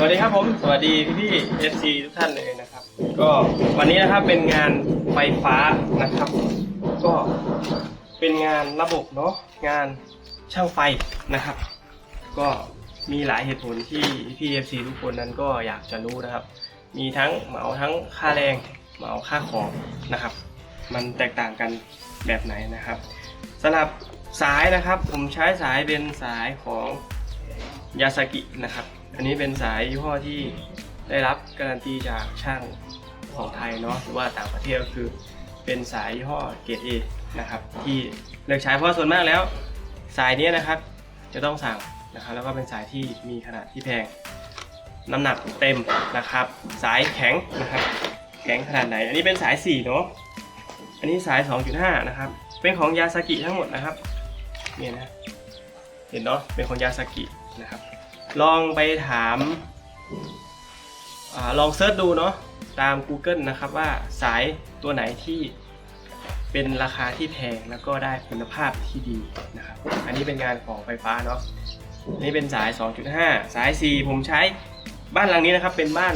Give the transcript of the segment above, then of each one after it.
สวัสดีครับผม สวัสดีพี่เอฟซีทุกท่านเลยนะครับ ก็วันนี้นะครับเป็นงานไฟฟ้านะครับ ก็เป็นงานระบบเนาะงานช่างไฟนะครับ ก็มีหลายเหตุผลที่พี่เอฟซีทุกคนนั้นก็อยากจะรู้นะครับ มีทั้งเหมาทั้งค่าแรงเหมาค่าของนะครับ มันแตกต่างกันแบบไหนนะครับสำหรับสายนะครับผมใช้สายเป็นสายของยาสกินะครับ อันนี้เป็นสายยี่ห้อที่ได้รับการันตีจากช่างของไทยเนาะหรือว่าต่างประเทศก็คือ เป็นสายยี่ห้อเกรด A นะครับที่เลือกใช้เพราะส่วนมากแล้ว สายนี้นะครับ จะต้องสั่งนะครับแล้วก็เป็นสายที่มีขนาดที่แพง น้ำหนักเต็มนะครับ สายแข็งนะครับแข็งขนาดไหน อันนี้เป็นสาย4เนาะอันนี้สาย 2.5 นะครับ เป็นของยาสากิทั้งหมดนะครับเนี่ยนะเห็นเนาะเป็นของยาสากินะครับ ลองไปถามอลองเซิร์ชดูเนาะตาม Google นะครับว่าสายตัวไหนที่เป็นราคาที่แพงแล้วก็ได้คุณภาพที่ดีนะครับ อันนี้เป็นงานของไฟฟ้าเนาะนนี้เป็นสาย 2.5 สาย 4 ผมใช้บ้านหลังนี้นะครับ เป็นบ้าน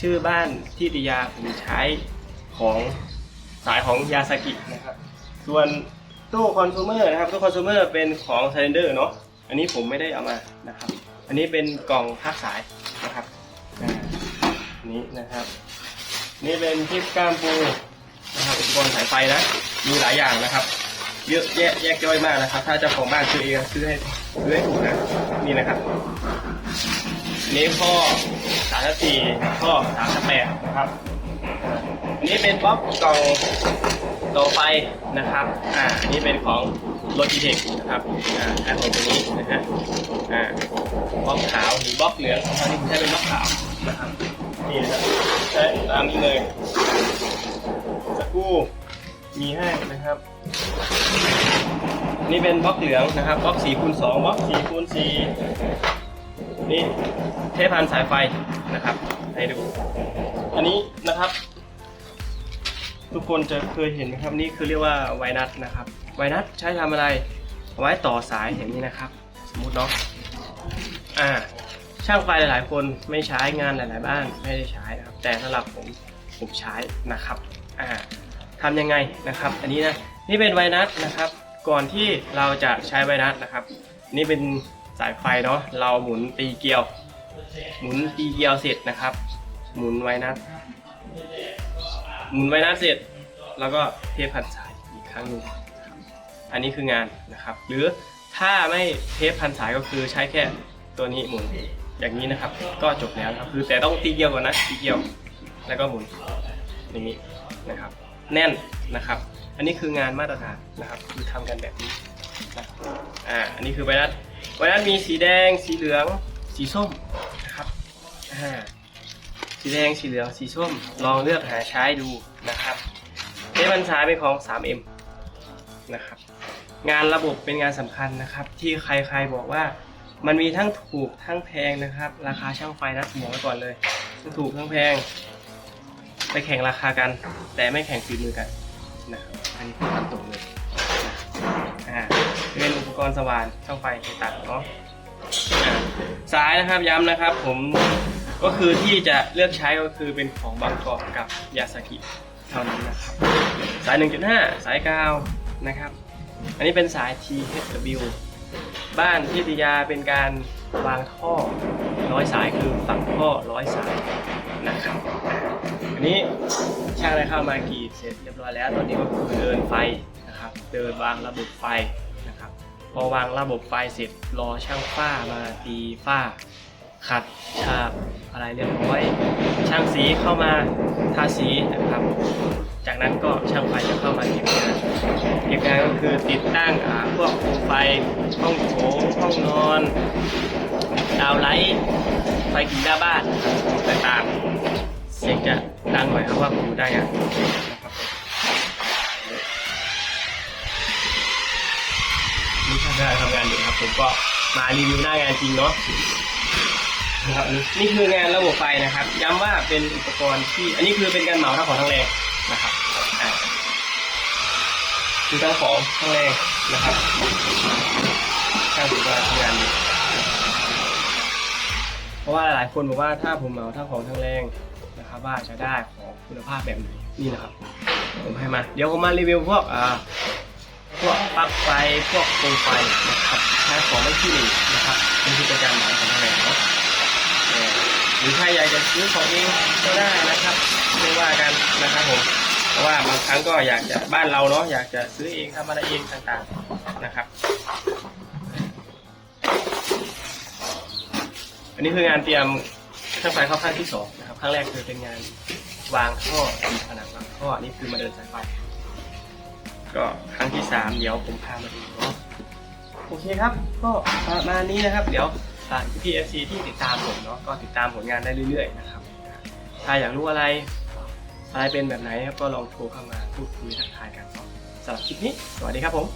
ชื่อบ้านที่ติยาผมใช้ของสายของยาสกินะครับ ส่วนตู้คอน sumer นะครับตู้คอน sumer เป็นของ s ซ l นเดอร์เนาะอันนี้ผมไม่ได้เอามานะครับ อันนี้เป็นกล่องพักสายนะครับอันนี้นะครับ นี่เป็นคลิปก้ามปูนะครับอุปกรณ์สายไฟนะมีหลายอย่างนะครับเยอะแยะแยกย่อยมากนะครับ ถ้าเจ้าของบ้านซื้อเองซื้อให้ซื้อให้ถูกนะนี่นะครับนี่ข้อสามสี่ข้อสามแปดนะครับอันนี้เป็นบล็อกกล่องต่อไฟนะครับ อ่านนี้เป็นของ โลจิเทคนะครับอ่าแอปของตัวนี้นะฮะอ่าบล็อกขาวหรือบล็อกเหลืองของเขาที่ใช้เป็นบล็อกขาวนะครับนี่นะครับใช้ตามนี้เลยสกรูมีให้นะครับ นี่เป็นบล็อกเหลืองนะครับบล็อก4คูณ2บล็อก4คูณ4นี่เทพันสายไฟนะครับ ให้ดู อันนี้นะครับ ทุกคนจะเคยเห็นไหมครับนี่คือเรียกว่าไวนัสนะครับ ไวนัสใช้ทำอะไรไว้ต่อสายอย่างนี้นะครับ สมมุติเนาะอ่า ช่างไฟหลายๆ คนไม่ใช้งานหลาย ๆ บ้านไม่ได้ใช้นะครับ แต่สำหรับผมผมใช้นะครับอ่าทำยังไงนะครับ อันนี้นะนี่เป็นไวนัสนะครับ ก่อนที่เราจะใช้ไวนัสนะครับ นี่เป็นสายไฟเนาะเราหมุนตีเกลียว หมุนตีเกลียวเสร็จนะครับ หมุนไวนัส หมุนไวนัสเสร็จ แล้วก็เทพันสายอีกครั้งหนึ่งอันนี้คืองานนะครับ หรือถ้าไม่เทปพันสายก็คือใช้แค่ตัวนี้หมุนอย่างนี้นะครับ ก็จบแล้วครับคือแต่ต้องตีเกลียวก่อนนะตีเกลียว แล้วก็หมุนอย่างนี้นะครับ แน่นนะครับ อันนี้คืองานมาตรฐานนะครับ คือทำกันแบบนี้นะครับอ่าอันนี้คือไวรัสไวรัสมีสีแดง สีเหลือง สีส้มนะครับอ่า สีแดงสีเหลืองสีส้มลองเลือกหาใช้ดูนะครับเทปบรรษาเป็นของ 3M นะครับงานระบบเป็นงานสำคัญนะครับ ที่ใครๆบอกว่ามันมีทั้งถูกทั้งแพงนะครับ ราคาช่างไฟนะสมองไว้ก่อนเลยทั้งถูกทั้งแพง ไปแข่งราคากัน แต่ไม่แข่งฝีมือกันนะครับอันนี้พูดตามตรงเลยอ่าเป็นอุปกรณ์สว่านช่างไฟต่างๆเนาะสายนะครับย้ำนะครับ ผม ก็คือที่จะเลือกใช้ก็คือเป็นของบางกอกกับยาสกิเท่านั้นนะครับสาย 1.5 สายกาวนะครับ อันนี้เป็นสาย THW บ้านพิทยาเป็นการวางท่อร้อยสายคือฝังท่อร้อยสายนะครับอันนี้ช่างได้เข้ามากรีดเสร็จเรียบร้อยแล้ว ตอนนี้ก็คือเดินไฟนะครับ เดินวางระบบไฟนะครับ พอวางระบบไฟเสร็จรอช่างฝ้ามาตีฝ้า ขัดฉาบอะไรเรียบร้อย ช่างสีเข้ามาทาสีนะครับ จากนั้นก็ช่างไฟจะเข้ามาเก็บงานเก็บงานก็คือติดตั้งอ่าพวกโคมไฟห้องโถงห้องนอนดาวไลท์ไฟกินหน้าบ้านต่างๆเสียงจะดังหน่อยครับว่าผมอยู่ได้อะนะครับนี่ทำงานทำงานอยู่ครับผมก็มารีวิวหน้างานจริงเนาะ นะครับนี่คืองานระบบไฟนะครับ ย้ำว่าเป็นอุปกรณ์ที่ อันนี้คือเป็นการเหมาทั้งของทั้งแรงนะครับคือทั้งของทั้งแรงนะครับช่างถือว่าทำงานเพราะว่าหลายคนบอกว่าถ้าผมเหมาทั้งของทั้งแรงนะครับ ว่าจะได้ของคุณภาพแบบไหนนี่นะครับ ผมให้มา เดี๋ยวผมมารีวิวพวกอ่าพวกปลั๊กไฟพวกโคมไฟนะครับใช้ของไม่ขี้เหร่นะครับนี่คือเป็นการเหมาของทั้งแรงเนาะ หรือใครอยากจะซื้อของเองก็ได้นะครับไม่ว่ากันนะครับผมเพราะว่าบางครั้งก็อยากจะบ้านเราเนาะอยากจะซื้อเองทำอะไรเองต่างๆนะครับ อันนี้คืองานเตรียมเครื่องไฟเข้าขั้นที่สองนะครับครั้งแรกคือเป็นงานวางท่อตีผนังวางท่อนนี้คือมาเดินสายไฟก็ครั้งที่สามเดี๋ยวผมพามาดูเนาะโอเคครับ ก็ประมาณนี้นะครับ เดี๋ยว พี่เอฟซีที่ติดตามผมเนาะก็ติดตามผลงานได้เรื่อยๆนะครับ ถ้าอยากรู้อะไร อะไรเป็นแบบไหนครับก็ลองโทรเข้ามาพูดคุยทักทายกันเนาะสำหรับคลิปนี้ สวัสดีครับผม